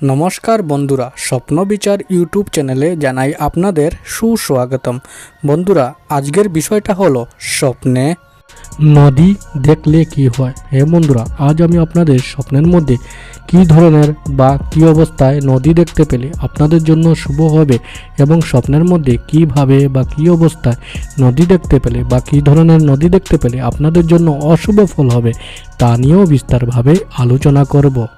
নমস্কার বন্ধুরা, স্বপ্ন বিচার ইউটিউব চ্যানেলে জানাই আপনাদের সুস্বাগতম। বন্ধুরা, আজকের বিষয়টা হলো স্বপ্নে নদী দেখলে কি হয়? হ্যাঁ বন্ধুরা, আজ আমি আপনাদের স্বপ্নের মধ্যে কি ধরনের বা কি অবস্থায় নদী দেখতে পেলে আপনাদের জন্য শুভ হবে এবং স্বপ্নের মধ্যে কীভাবে বা কি অবস্থায় নদী দেখতে পেলে বা কি ধরনের নদী দেখতে পেলে আপনাদের জন্য অশুভ ফল হবে তা নিয়েও বিস্তারভাবে আলোচনা করব।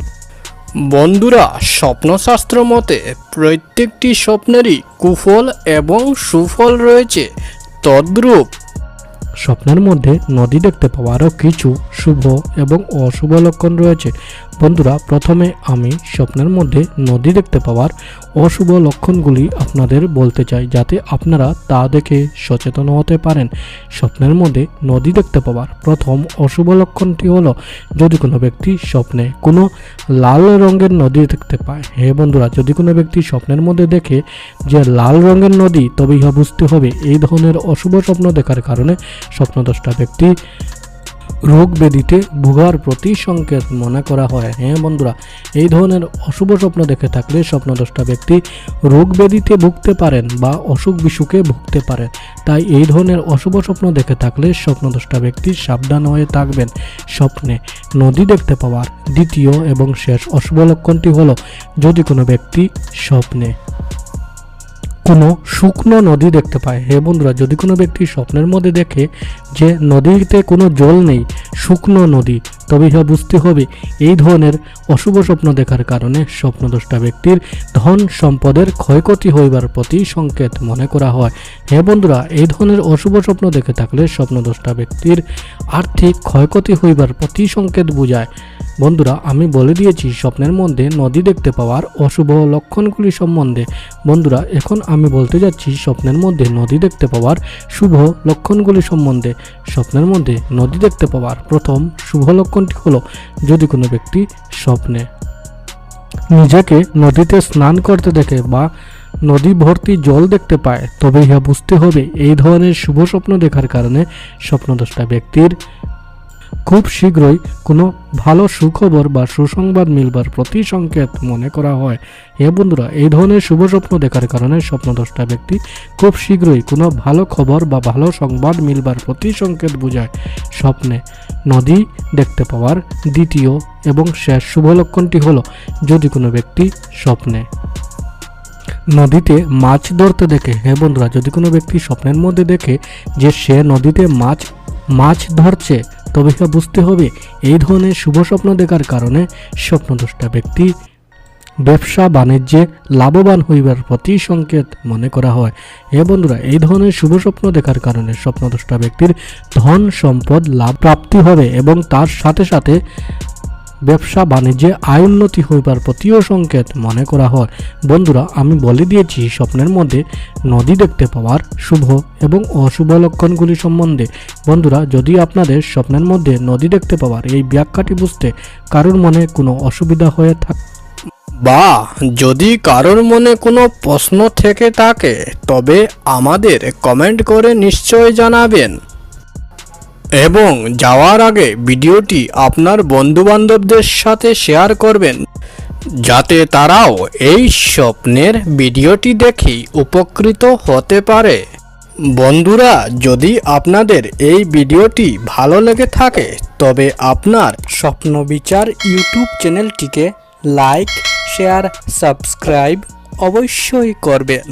বন্ধুরা, স্বপ্নশাস্ত্র মতে প্রত্যেকটি স্বপ্নেরই কুফল এবং সুফল রয়েছে। তদ্রূপ। স্বপ্নের মধ্যে নদী দেখতে পাওয়ারও কিছু শুভ এবং অশুভ লক্ষণ রয়েছে। বন্ধুরা, প্রথমে আমি স্বপ্নের মধ্যে নদী দেখতে পাওয়ার অশুভ লক্ষণগুলি আপনাদের বলতে চাই, যাতে আপনারা তা দেখে সচেতন হতে পারেন। স্বপ্নের মধ্যে নদী দেখতে পাওয়ার প্রথম অশুভ লক্ষণটি হলো, যদি কোনো ব্যক্তি স্বপ্নে কোনো লাল রঙের নদী দেখতে পায়, হে বন্ধুরা, যদি কোনো ব্যক্তি স্বপ্নের মধ্যে দেখে যে লাল রঙের নদী তবে ইহা বুঝতে হবে, এই ধরনের অশুভ স্বপ্ন দেখার কারণে স্বপ্নদ্রষ্টা ব্যক্তি রোগ ব্যাধিতে ভোগার প্রতি সংকেত মনে করা হয়। হ্যাঁ বন্ধুরা, এই ধরনের অশুভ স্বপ্ন দেখে থাকলে স্বপ্নদ্রষ্টা ব্যক্তি রোগ ব্যাধিতে ভুগতে পারেন বা অসুখ বিসুখে ভুগতে পারেন। তাই এই ধরনের অশুভ স্বপ্ন দেখে থাকলে স্বপ্নদ্রষ্টা ব্যক্তি সাবধান হয়ে থাকবেন। স্বপ্নে নদী দেখতে পাওয়ার দ্বিতীয় এবং শেষ অশুভ লক্ষণটি হলো, যদি কোনো ব্যক্তি স্বপ্নে কোনো শুকনো নদী দেখতে পায়। হে বন্ধুরা, যদি কোনো ব্যক্তি স্বপ্নের মধ্যে দেখে যে নদীতে কোনো জল নেই, শুকনো নদী তবে ইহা বুঝতে হবে এই ধরনের অশুভ স্বপ্ন দেখার কারণে স্বপ্নদ্রষ্টা ব্যক্তির ধন সম্পদের ক্ষয়ক্ষতি হইবার প্রতি সংকেত মনে করা হয়। হে বন্ধুরা, এই ধরনের অশুভ স্বপ্ন দেখে থাকলে স্বপ্নদ্রষ্টা ব্যক্তির আর্থিক ক্ষয়ক্ষতি হইবার প্রতি সংকেত বোঝায়। বন্ধুরা, আমি বলে দিয়েছি, স্বপ্নের মধ্যে নদী দেখতে পাওয়ার অশুভ লক্ষণগুলি সম্বন্ধে। বন্ধুরা, এখন আমি বলতে যাচ্ছি, স্বপ্নের মধ্যে নদী দেখতে পাওয়ার শুভ লক্ষণগুলি সম্বন্ধে। স্বপ্নের মধ্যে নদী দেখতে পাওয়ার প্রথম শুভ লক্ষণটি হলো, যদি কোনো ব্যক্তি স্বপ্নে নিজেকে নদীতে স্নান করতে দেখে বা নদী ভর্তি জল দেখতে পায় তবে ইহা বুঝতে হবে, এই ধরনের শুভ স্বপ্ন দেখার কারণে স্বপ্নদ্রষ্টা ব্যক্তির খুব শীঘ্রই কোনো ভালো সুখবর বা সুসংবাদ মিলবার প্রতি সংকেত মনে করা হয়। হে বন্ধুরা, এই ধরনের শুভ স্বপ্ন দেখার কারণে স্বপ্নদ্রষ্টা ব্যক্তি খুব শীঘ্রই কোনো ভালো খবর বা ভালো সংবাদ মিলবার প্রতি সংকেত বোঝায়। স্বপ্নে নদী দেখতে পাওয়ার দ্বিতীয় এবং শেষ শুভ লক্ষণটি হলো, যদি কোনো ব্যক্তি স্বপ্নে নদীতে মাছ ধরতে দেখে হ্যাঁ বন্ধুরা, যদি কোনো ব্যক্তি স্বপ্নের মধ্যে দেখে যে সে নদীতে মাছ মাছ ধরছে তবে ইহা বুঝতে হবে, এই ধরনের শুভ স্বপ্ন দেখার কারণে স্বপ্নদ্রষ্টা ব্যক্তি ব্যবসা, বাণিজ্যে লাভবান হইবার প্রতি সংকেত মনে করা হয়। এ বন্ধুরা, এই ধরনের শুভ স্বপ্ন দেখার কারণে স্বপ্নদ্রষ্টা ব্যক্তির ধন, সম্পদ, লাভ প্রাপ্তি হবে এবং তার সাথে সাথে ব্যবসা বাণিজ্যে আয় উন্নতি হইবার প্রতিও সংকেত মনে করা হয়। বন্ধুরা, আমি বলে দিয়েছি, স্বপ্নের মধ্যে নদী দেখতে পাওয়ার শুভ এবং অশুভ লক্ষণগুলি সম্বন্ধে। বন্ধুরা, যদি আপনাদের স্বপ্নের মধ্যে নদী দেখতে পাওয়ার এই ব্যাখ্যাটি বুঝতে কারোর মনে কোনো অসুবিধা হয়ে থাকে বা, যদি কারোর মনে কোনো প্রশ্ন থেকে থাকে, তবে আমাদের কমেন্ট করে নিশ্চয় জানাবেন। এবং যাওয়ার আগে ভিডিওটি আপনার বন্ধুবান্ধবদের সাথে শেয়ার করবেন, যাতে তারাও এই স্বপ্নের ভিডিওটি দেখে উপকৃত হতে পারে। বন্ধুরা, যদি আপনাদের এই ভিডিওটি ভালো লেগে থাকে, তবে আপনার স্বপ্ন বিচার ইউটিউব চ্যানেলটিকে লাইক, শেয়ার, সাবস্ক্রাইব অবশ্যই করবেন।